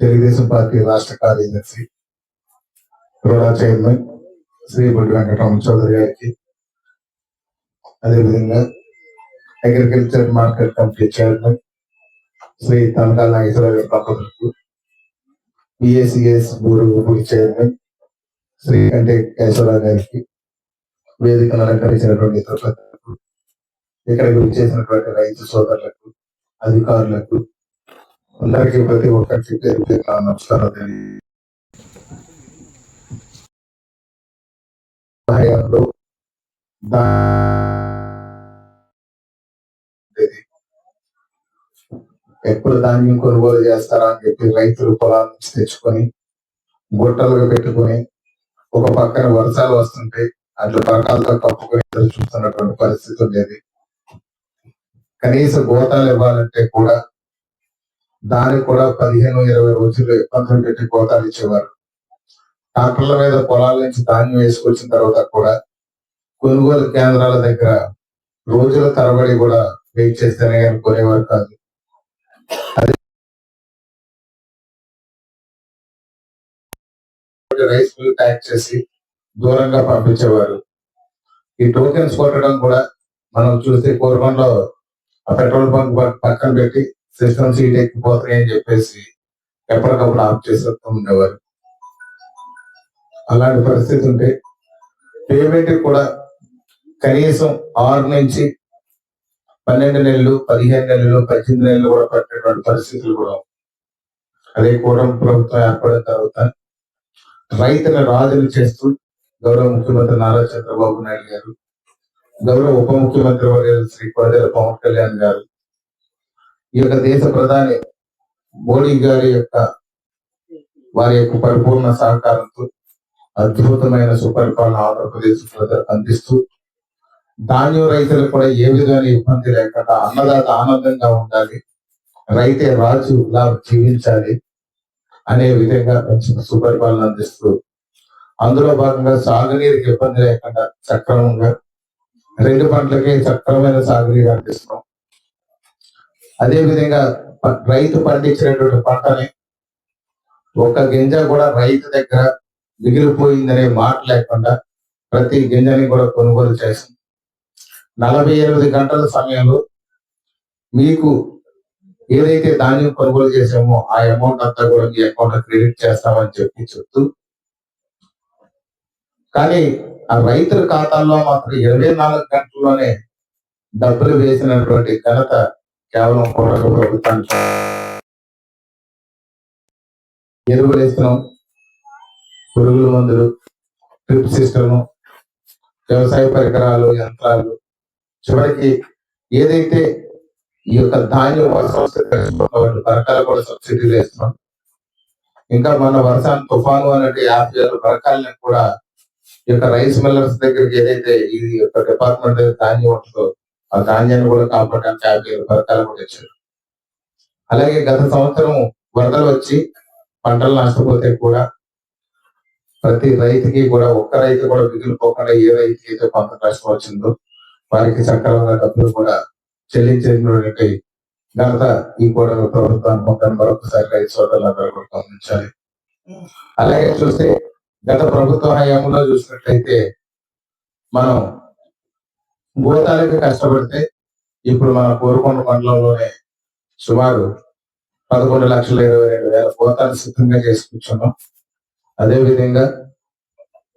Telugu Desam party రాష్ట్ర కార్యదర్శి రోడా చైర్మన్ శ్రీ బుడ్డి వెంకటరమణ చౌదరి గారికి అదేవిధంగా agriculture market committee chairman Shri Tanakala Nageswara గారి దంపతులకు పిఎస్సిఎస్ బూరు చైర్మన్ శ్రీ కంటే కేశవరావు గారికి వేదికను అలంకరించినటువంటి ఇతర ఇక్కడ ఇక్కడికి రైతు సోదరులకు అధికారులకు అందరికీ ప్రతి ఒక్కరికి పేరు పేరు నమస్కారం తెలియ ఎప్పుడు ధాన్యం కొనుగోలు చేస్తారా అని చెప్పి రైతులు పొలాలు తెచ్చుకొని గుట్టలుగా పెట్టుకొని ఒక పక్కన వర్షాలు వస్తుంటే అట్లా పరకాలతో కప్పుకొని ఎదురు చూస్తున్నటువంటి పరిస్థితి ఉండేది. కనీస గోతాలు ఇవ్వాలంటే కూడా దానికి కూడా పదిహేను ఇరవై రోజులు ఇబ్బందులు పెట్టి గోతాలు ఇచ్చేవారు. ట్రాక్టర్ల మీద పొలాల నుంచి ధాన్యం వేసుకొచ్చిన తర్వాత కూడా కొనుగోలు కేంద్రాల దగ్గర రోజుల తరబడి కూడా వెయిట్ చేస్తేనే కానీ కొనేవారు కాదు. అదే రైస్ మిల్ ట్యాక్ చేసి దూరంగా పంపించేవారు. ఈ టోకెన్స్ కొట్టడం కూడా మనం చూస్తే పూర్వంలో ఆ పెట్రోల్ బంక్ పక్కన పెట్టి సిస్టమ్ సీట్ ఎక్కిపోతాయి అని చెప్పేసి ఎప్పటికప్పుడు ఆఫ్ చేసేస్తూ ఉండేవారు. అలాంటి పరిస్థితి ఉంటే పేమెంట్ కూడా కనీసం ఆరు నుంచి పన్నెండు నెలలు పదిహేను నెలలు పద్దెనిమిది నెలలు కూడా పట్టేటువంటి పరిస్థితులు కూడా అదే కూడా ప్రభుత్వం ఏర్పడిన తర్వాత రైతుల రాజులు చేస్తూ గౌరవ ముఖ్యమంత్రి నారా చంద్రబాబు నాయుడు గారు గౌరవ ఉప ముఖ్యమంత్రి వర్యులు శ్రీ కోడెల పవన్ కళ్యాణ్ గారు ఈ యొక్క దేశ ప్రధాని మోడీ గారి యొక్క వారి యొక్క పరిపూర్ణ సహకారంతో అద్భుతమైన సుపరిపాలన ఆంధ్రప్రదేశ్ అందిస్తూ ధాన్యం రైతులకు కూడా ఏ విధమైన ఇబ్బంది లేకుండా అన్నదాత ఆనందంగా ఉండాలి రైతే రాజు లా జీవించాలి అనే విధంగా మంచి సుపరిపాలన అందిస్తూ అందులో భాగంగా సాగునీరుకి ఇబ్బంది లేకుండా సక్రమంగా రెండు పంటలకి సక్రమైన సాగునీరు అందిస్తున్నాం. అదే విధంగా రైతు పండించినటువంటి పంటని ఒక గింజ కూడా రైతు దగ్గర మిగిలిపోయిందనే మాట లేకుండా ప్రతి గింజని కూడా కొనుగోలు చేసింది. నలభై ఎనిమిది గంటల సమయంలో మీకు ఏదైతే ధాన్యం కొనుగోలు చేసామో ఆ అమౌంట్ అంతా కూడా మీ అకౌంట్ క్రెడిట్ చేస్తామని చెప్పి చెప్తూ కానీ ఆ రైతుల ఖాతాల్లో మాత్రం ఇరవై నాలుగు గంటల్లోనే డబ్బులు వేసినటువంటి ఘనత కేవలం కోటక ప్రభుత్వానికి ఎరువులు వేస్తున్నాం. పురుగుల మందులు డ్రిప్ సిస్టమ్ వ్యవసాయ పరికరాలు యంత్రాలు. చివరికి ఏదైతే ఈ యొక్క ధాన్యం బరకాలు పరకాలు కూడా సబ్సిడీలు వేస్తున్నాం. ఇంకా మన వర్షాన్ని తుఫాను అనేటి యాప్ వేల పరకాలను కూడా ఈ యొక్క రైస్ మిల్లర్స్ దగ్గరికి ఏదైతే ఈ యొక్క డిపార్ట్మెంట్ ధాన్యం ఉంటుందో ఆ ధాన్యాన్ని కూడా కాపాడడానికి యాభై ఏడు పథకాలు కూడా ఇచ్చారు. అలాగే గత సంవత్సరం వరదలు వచ్చి పంటలు నష్టపోతే కూడా ప్రతి రైతుకి కూడా ఒక్క రైతు కూడా మిగిలిపోకుండా ఏ రైతుకి అయితే కొంత నష్టం వచ్చిందో వారికి సకాలంగా డబ్బులు కూడా చెల్లించినటువంటి ఘనత ఈ కూడా ప్రభుత్వాన్ని పొందని మరొకసారి రైతు సోదరులందరూ కూడా గమనించాలి. అలాగే చూస్తే గత ప్రభుత్వ హయాంలో చూసినట్లయితే మనం భూతాలకి కష్టపడితే ఇప్పుడు మన కోరుకొండ మండలంలోనే సుమారు పదకొండు లక్షల ఇరవై రెండు వేల భూతాలు సిద్ధంగా చేసి కూర్చున్నాం. అదే విధంగా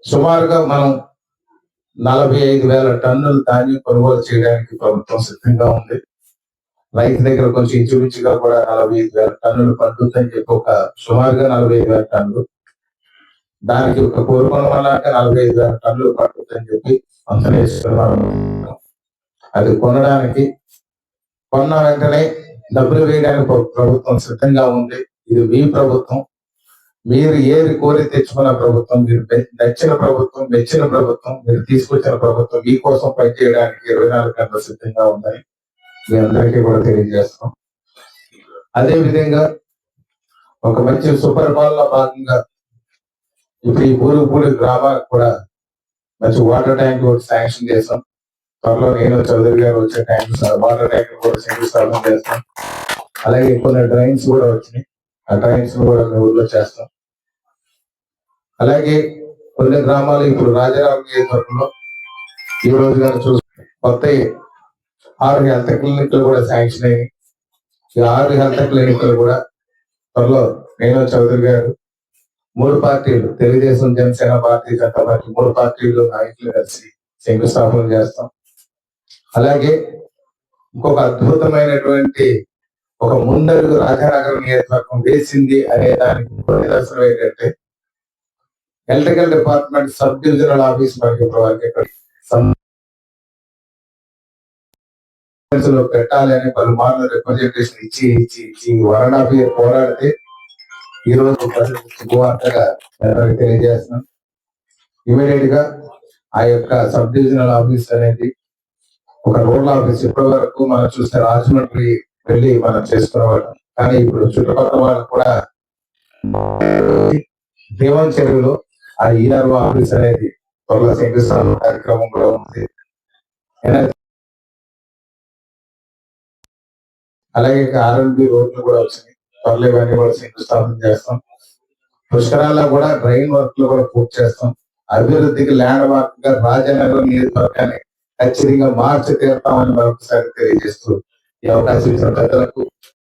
సుమారుగా మనం నలభై ఐదు వేల టన్నుల ధాన్యం కొనుగోలు చేయడానికి ప్రభుత్వం సిద్ధంగా ఉంది. రైతు దగ్గర కొంచెం ఇంచుమించుగా కూడా నలభై ఐదు వేల టన్నులు పండుతుందని చెప్పి ఒక సుమారుగా నలభై ఐదు వేల టన్నులు దానికి ఒక కోరుకోవడం వల్ల అంటే నలభై ఐదు వేల టన్నులు పట్టుతుందని చెప్పి అంచనేస్తున్నారు అది కొనడానికి కొన్న వెంటనే డబ్బులు వేయడానికి ప్రభుత్వం సిద్ధంగా ఉంది. ఇది మీ ప్రభుత్వం. మీరు ఏది కోరి తెచ్చుకున్న ప్రభుత్వం మీరు నచ్చిన ప్రభుత్వం మెచ్చిన ప్రభుత్వం మీరు తీసుకొచ్చిన ప్రభుత్వం మీకోసం పనిచేయడానికి ఇరవై నాలుగు గంటలు సిద్ధంగా ఉందని మీ అందరికీ కూడా తెలియజేస్తాం అదే విధంగా ఒక మంచి సుపరిపాలన భాగంగా ఇప్పుడు ఈ ఊరు పూడి గ్రామాలకు కూడా మంచి వాటర్ ట్యాంక్ ఒకటి శాంక్షన్ చేస్తాం. త్వరలో నేను చౌదరి గారు వచ్చే ట్యాంక్ వాటర్ ట్యాంక్ కూడా శంకుస్థాపన చేస్తాం. అలాగే కొన్ని డ్రైన్స్ కూడా వచ్చినాయి. ఆ డ్రైన్స్ కూడా మీ ఊర్లో చేస్తాం. అలాగే కొన్ని గ్రామాలు ఇప్పుడు రాజారావు నియోజకవర్గంలో ఈ రోజు గారు చూస్తే కొత్త ఆరు హెల్త్ క్లినిక్లు కూడా శాంక్షన్ అయినాయి. ఈ ఆరు హెల్త్ క్లినిక్లు కూడా త్వరలో నేను చౌదరి గారు మూడు పార్టీలు తెలుగుదేశం జనసేన పార్టీ జనతా పార్టీ మూడు పార్టీలు నాయకులు కలిసి శంకుస్థాపన చేస్తాం. అలాగే ఇంకొక అద్భుతమైనటువంటి ఒక ముందడుగు రాజానగరం నియోజకవర్గం వేసింది అనే దానికి నిదర్శనం ఏంటంటే electrical department sub divisional office మనకి లో పెట్టాలి అని పలుమార్లు రిప్రజెంటేషన్ ఇచ్చి ఇచ్చి ఇచ్చి వన్ అండ్ హాఫ్ ఇయర్ పోరాడితే ఈ రోజు శుభవార్తగా తెలియజేస్తున్నాం ఇమీడియట్గా ఆ యొక్క సబ్ డివిజనల్ ఆఫీస్ అనేది ఒక రూరల్ ఆఫీస్. ఇప్పటి వరకు మనం చూస్తే రాజమండ్రి వెళ్ళి మనం చేసుకునేవాళ్ళం. కానీ ఇప్పుడు చుట్టుపక్కల వాళ్ళు కూడా దేవం చెరువులో ఆ ఈఆర్ఓ ఆఫీస్ అనేది త్వరలో శంకుస్థాపన కార్యక్రమం కూడా ఉంది అలాగే ఆర్ఎండ్బి రోడ్లు కూడా వచ్చింది పర్లే ఇవన్నీ కూడా శంకుస్థాపన చేస్తాం. పుష్కరాల్లో కూడా డ్రైన్ వర్క్లు కూడా పూర్తి చేస్తాం. అభివృద్ధికి ల్యాండ్ మార్క్గా రాజనగరం నియోజకవర్గాన్ని ఖచ్చితంగా మార్చి తీరుతామని మరొకసారి తెలియజేస్తూ ఈ అవకాశం ఇచ్చిన